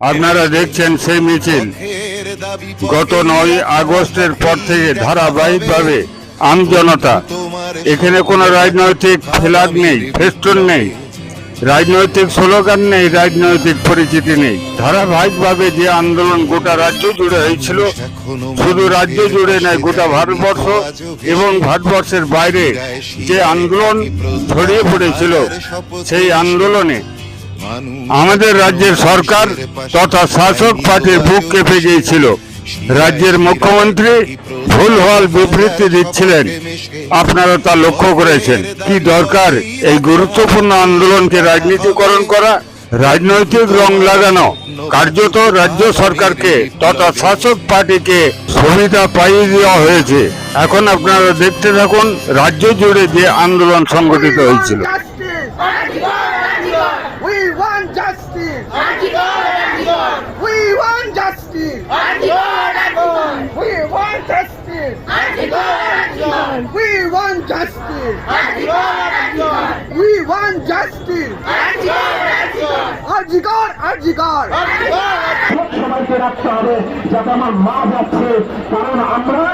আপনারা দেখছেন সেই মিছিল। গত নয় আগস্টের পর থেকে ধারাবাহিকভাবে আমজনতা এখানে কোনো রাজনৈতিক ফ্ল্যাগ নেই ফেস্টুন নেই রাজনৈতিক স্লোগান নেই রাজনৈতিক পরিচিতি নেই। ধারাবাহিকভাবে যে আন্দোলন গোটা রাজ্য জুড়ে হয়েছিল শুধু রাজ্য জুড়ে নয় গোটা ভারতবর্ষ এবং ভারতবর্ষের বাইরে যে আন্দোলন ছড়িয়ে পড়েছিল সেই আন্দোলনে আমাদের রাজ্যের সরকার তথা শাসক পার্টির বুক কেঁপে গিয়েছিল। রাজ্যের মুখ্যমন্ত্রী ভুলভাল বিবৃতি দিচ্ছিলেন। আপনারা তা লক্ষ্য করেছেন। কি দরকার এই গুরুত্বপূর্ণ আন্দোলনকে রাজনীতিকরণ করা, রাজনৈতিক রং লাগানো? কার্যত রাজ্য সরকারকে তথা শাসক পার্টিকে সুবিধা পাইয়ে দেওয়া হয়েছে। এখন আপনারা দেখতে থাকুন, রাজ্য জুড়ে যে আন্দোলন সংগঠিত হয়েছিল। Justice! We want justice! We want justice! We want justice! We want justice! Arjigar! Arjigar! সবাইকে রাখতে হবে যাতে আমার মা যাচ্ছে কারণ আমরা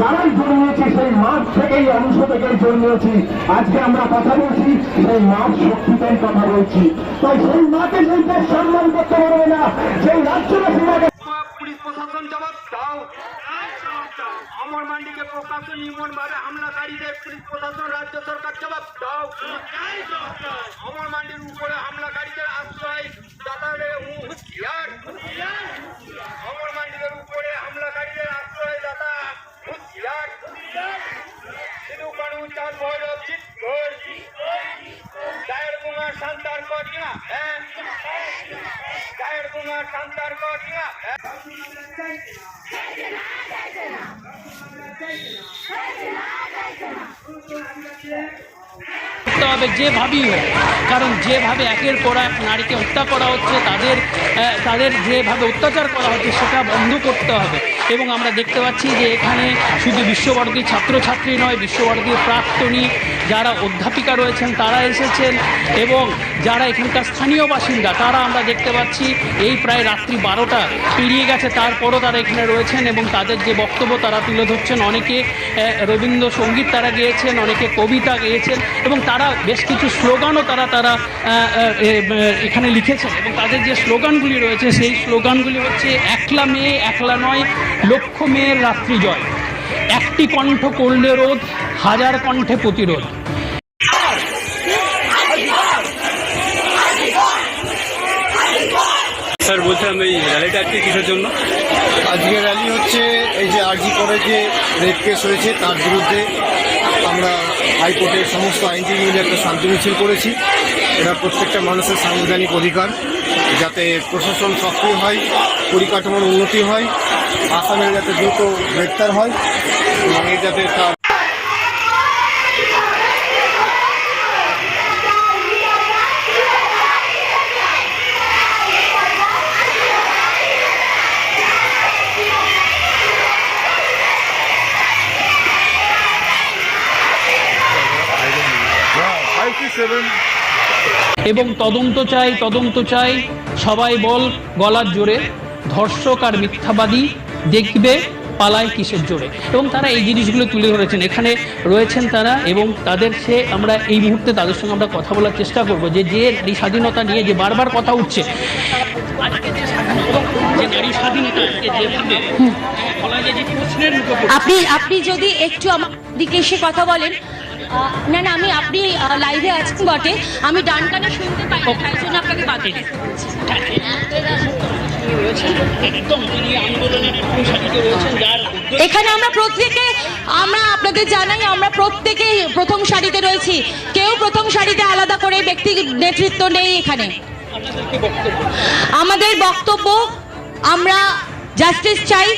যারাই জন্মেছি সেই মাঠ থেকেই, অংশ থেকেই জন্মেছি আজকে আমরা কথা বলছি, সেই মাঠ শক্তিতেই কথা বলছি। তাই সেই মাকে সেই দেশ সম্মান করতে পারবে না, সেই রাজ্যবাসী মাকে পুলিশ প্রশাসন জবাব দাও। অমর মান্ডিকে প্রকাশন নির্মম ভাবে হামলাকারীদের পুলিশ প্রশাসন, রাজ্য সরকার জবাব দাও। অমর মান্ডির উপরে হামলাকারীদের আশ্রয় দাতারে করতে হবে যেভাবেই হোক, কারণ যেভাবে একের পর এক নারীকে হত্যা করা হচ্ছে, তাদের তাদের যেভাবে অত্যাচার করা হচ্ছে, সেটা বন্ধ করতে হবে। এবং আমরা দেখতে পাচ্ছি যে এখানে শুধু বিশ্বভারতীর ছাত্রছাত্রী নয় বিশ্বভারতীর প্রাক্তনী যারা অধ্যাপিকা রয়েছেন, তারা এসেছেন এবং যারা এখানকার স্থানীয় বাসিন্দা, তারা আমরা দেখতে পাচ্ছি এই প্রায় রাত্রি বারোটা পেরিয়ে গেছে। তারপরও তারা এখানে রয়েছেন এবং তাদের যে বক্তব্য তারা তুলে ধরছেন। অনেকে রবীন্দ্রসঙ্গীত তারা গেয়েছেন, অনেকে কবিতা গেয়েছেন এবং তারা বেশ কিছু স্লোগানও তারা তারা এখানে লিখেছেন এবং তাদের যে স্লোগানগুলি রয়েছে, সেই স্লোগানগুলি হচ্ছে, একলা মেয়ে, একলা নয় লক্ষ মেয়ের রাত্রি জয়। একটি কণ্ঠ করলে রোধ হাজার কণ্ঠে প্রতিরোধ। স্যার বলছিলাম এই র্যালিটা আজকে কিসের জন্য? আজকে র্যালি হচ্ছে এই যে আরজি করে যে রেপ কেস হয়েছে তার বিরুদ্ধে আমরা হাইকোর্টের সমস্ত আইনজীবী মিলে একটা শান্তি মিছিল করেছি। এটা প্রত্যেকটা মানুষের সাংবিধানিক অধিকার যাতে প্রশাসন সক্রিয় হয় পরিকাঠামোর উন্নতি হয় আসামের যাতে দ্রুত গ্রেপ্তার হয় এবং এর যাতে তার এবং তদন্ত চাই তদন্ত চাই, সবাই বল, গলার জোরে। ধর্ষক আর মিথ্যাবাদী দেখবে পালায় কিসের জোরে? এবং তারা এই জিনিসগুলো তুলে ধরেছেন। এখানে রয়েছেন তারা এবং তাদের সে আমরা এই মুহূর্তে তাদের সঙ্গে আমরা কথা বলার চেষ্টা করব। যে যে নারী স্বাধীনতা নিয়ে যে বারবার কথা উঠছে। আপনি আপনি যদি একটু আমার দিকে এসে কথা বলেন না না আমি আপনি লাইভে আছেন বটে। আমি ডান কানে শুনতে পাই না, তাই জন্য আপনাকে বাতিল রয়েছেন। একদম তিনি আন্দোলনের প্রথম রয়েছেন যার এখানে আমরা প্রত্যেকে আমরা আপনাদের জানাই আমরা প্রত্যেকে প্রথম সারিতে রয়েছি। কেউ প্রথম সারিতে আলাদা করে ব্যক্তি নেতৃত্ব নেই এখানে। আমাদের বক্তব্য আমরা জাস্টিস চাই।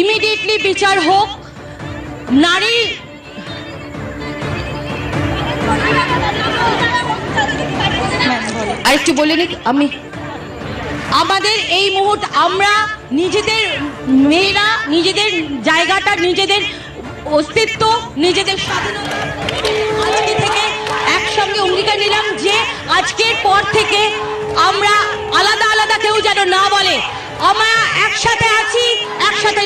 ইমিডিয়েটলি বিচার হোক। নারী আরেকটু বলে নিক আমি আমাদের এই মুহূর্ত আমরা নিজেদের মেয়েরা, নিজেদের জায়গাটা, নিজেদের অস্তিত্ব, নিজেদের স্বাধীনতা আজকে থেকে একসঙ্গে অঙ্গীকার নিলাম যে আজকের পর থেকে আমরা আলাদা আলাদা কেউ যেন না বলে। আমরা একসাথে আছি, একসাথে